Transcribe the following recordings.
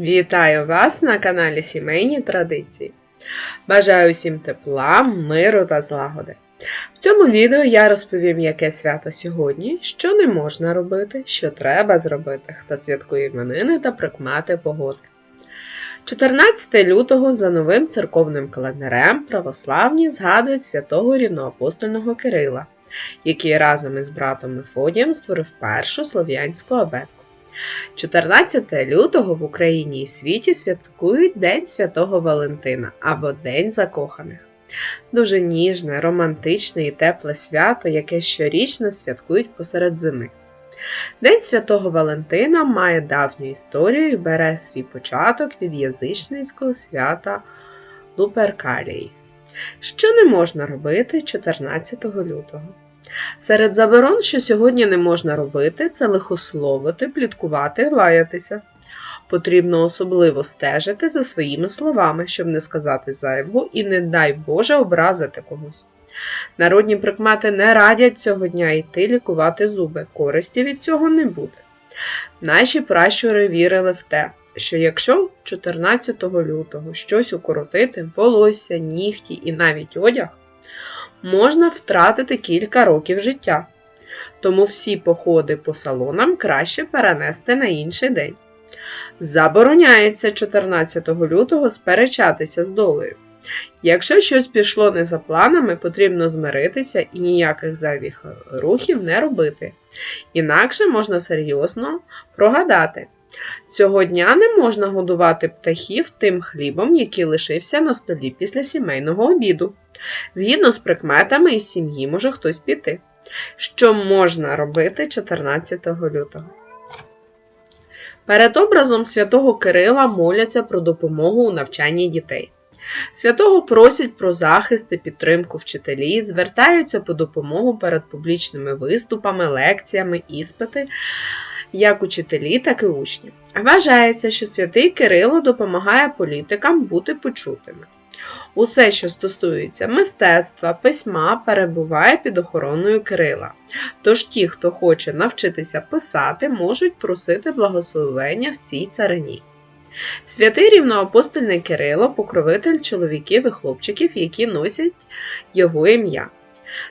Вітаю вас на каналі Сімейні Традиції. Бажаю всім тепла, миру та злагоди. В цьому відео я розповім, яке свято сьогодні, що не можна робити, що треба зробити, хто святкує іменини та прикмети погоди. 14 лютого за новим церковним календарем православні згадують святого рівноапостольного Кирила, який разом із братом Мефодієм створив першу слов'янську абетку. 14 лютого в Україні і світі святкують День Святого Валентина або День закоханих. Дуже ніжне, романтичне і тепле свято, яке щорічно святкують посеред зими. День Святого Валентина має давню історію і бере свій початок від язичницького свята Луперкалії. Що не можна робити 14 лютого? Серед заборон, що сьогодні не можна робити, це лихословити, пліткувати, лаятися. Потрібно особливо стежити за своїми словами, щоб не сказати зайвого і, не дай Боже, образити когось. Народні прикмети не радять цього дня йти лікувати зуби, користі від цього не буде. Наші пращури вірили в те, що якщо 14 лютого щось укоротити, волосся, нігті і навіть одяг, можна втратити кілька років життя. Тому всі походи по салонам краще перенести на інший день. Забороняється 14 лютого сперечатися з долею. Якщо щось пішло не за планами, потрібно змиритися і ніяких зайвих рухів не робити. Інакше можна серйозно прогадати. Цього дня не можна годувати птахів тим хлібом, який лишився на столі після сімейного обіду. Згідно з прикметами із сім'ї може хтось піти. Що можна робити 14 лютого? Перед образом святого Кирила моляться про допомогу у навчанні дітей. Святого просять про захист і підтримку вчителі, звертаються по допомогу перед публічними виступами, лекціями, іспити, як учителі, так і учні. Вважається, що святий Кирило допомагає політикам бути почутими. Усе, що стосується мистецтва, письма, перебуває під охороною Кирила. Тож ті, хто хоче навчитися писати, можуть просити благословення в цій царині. Святий рівноапостольний Кирило покровитель чоловіків і хлопчиків, які носять його ім'я.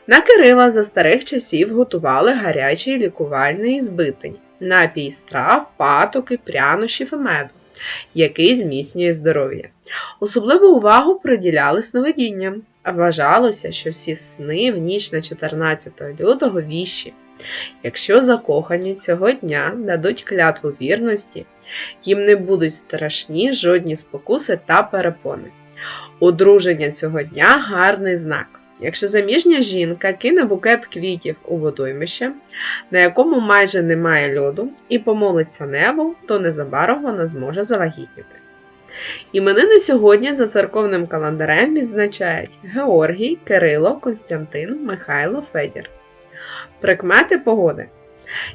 На Кирила за старих часів готували гарячий лікувальний збитень, напій страв, патоки, прянощів і меду, який зміцнює здоров'я. Особливу увагу приділяли сновидінням, вважалося, що всі сни в ніч на 14 лютого віщі. Якщо закохані цього дня дадуть клятву вірності, їм не будуть страшні жодні спокуси та перепони. Одруження цього дня гарний знак. Якщо заміжня жінка кине букет квітів у водоймище, на якому майже немає льоду, і помолиться небу, то незабаром вона зможе завагітніти. Іменини сьогодні за церковним календарем відзначають Георгій, Кирило, Константин, Михайло, Федір. Прикмети погоди.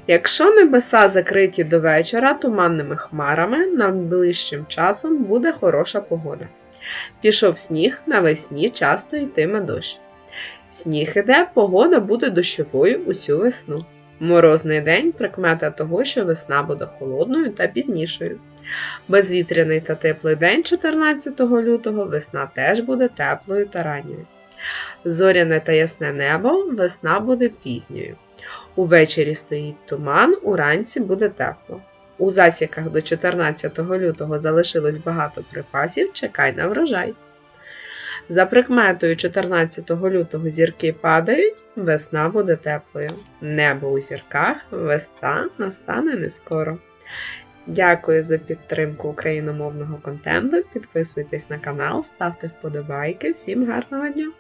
Якщо небеса закриті до вечора туманними хмарами, найближчим часом буде хороша погода. Пішов сніг, навесні часто йтиме дощ. Сніг іде, погода буде дощовою усю весну. Морозний день прикмета того, що весна буде холодною та пізнішою. Безвітряний та теплий день 14 лютого весна теж буде теплою та ранньою. Зоряне та ясне небо весна буде пізньою. Увечері стоїть туман, уранці буде тепло. У засіках до 14 лютого залишилось багато припасів, чекай на врожай. За прикметою 14 лютого зірки падають, весна буде теплою. Небо у зірках, весна настане не скоро. Дякую за підтримку україномовного контенту. Підписуйтесь на канал, ставте вподобайки. Всім гарного дня!